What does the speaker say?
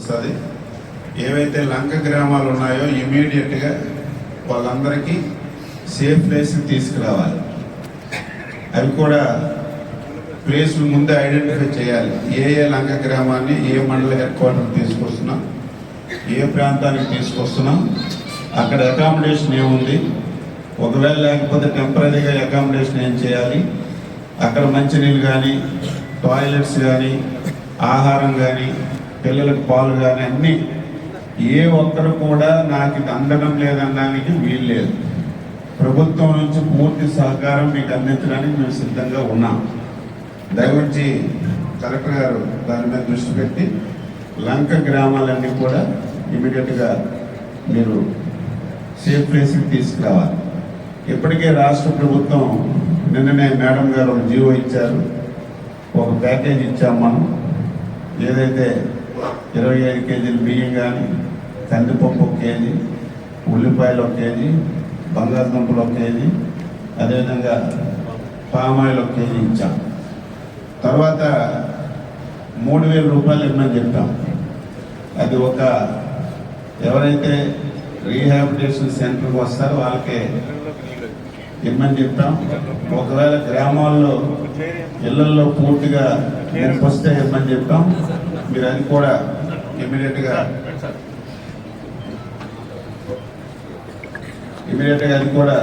వస్తుంది. ఏవైతే లంక గ్రామాలు ఉన్నాయో ఇమీడియట్గా వాళ్ళందరికీ సేఫ్ ప్లేస్కి తీసుకురావాలి. అవి కూడా ప్లేస్లు ముందే ఐడెంటిఫై చేయాలి. ఏ ఏ లంక గ్రామాన్ని ఏ మండల హెడ్ క్వార్టర్ తీసుకొస్తున్నాం ఏ ప్రాంతానికి తీసుకొస్తున్నాం అక్కడ అకామిడేషన్ ఏముంది? ఒకవేళ లేకపోతే టెంపరీగా అకామిడేషన్ ఏం చేయాలి? అక్కడ మంచినీళ్ళు కానీ టాయిలెట్స్ కానీ ఆహారం కానీ పిల్లలకు పాలు కానీ అన్నీ ఏ ఒక్కరు కూడా నాకు ఇది అందడం లేదనడానికి వీలు లేదు. ప్రభుత్వం నుంచి పూర్తి సహకారం మీకు అందించడానికి మేము సిద్ధంగా ఉన్నాం. దయవచ్చి కలెక్టర్ గారు దాని మీద దృష్టి పెట్టి లంక గ్రామాలన్నీ కూడా ఇమీడియట్గా మీరు సేఫ్ ప్లేస్కి తీసుకురావాలి. ఇప్పటికే రాష్ట్ర ప్రభుత్వం నిన్ననే మేడం గారు ఒక జీవో ఇచ్చారు. ఒక ప్యాకేజ్ ఇచ్చాం మనం. ఏదైతే ఇరవై ఐదు కేజీలు బియ్యం కానీ కందిపప్పు ఒక కేజీ ఉల్లిపాయలు ఒక కేజీ బంగాళదుంపలు ఒక కేజీ అదేవిధంగా పామాయిల్ ఒక కేజీ ఇచ్చాం. తర్వాత మూడు వేల రూపాయలు ఇమ్మని చెప్పాం. అది ఒక ఎవరైతే రీహాబిలిటేషన్ సెంటర్కి వస్తారో వాళ్ళకే ఇమ్మని చెప్పాం. ఒకవేళ గ్రామాల్లో ఇళ్ళలో పూర్తిగా ముప్పు వస్తే ఇమ్మని చెప్పాం. మీరు అది కూడా ఇమీడియట్గా ఇమీడియట్గా అది కూడా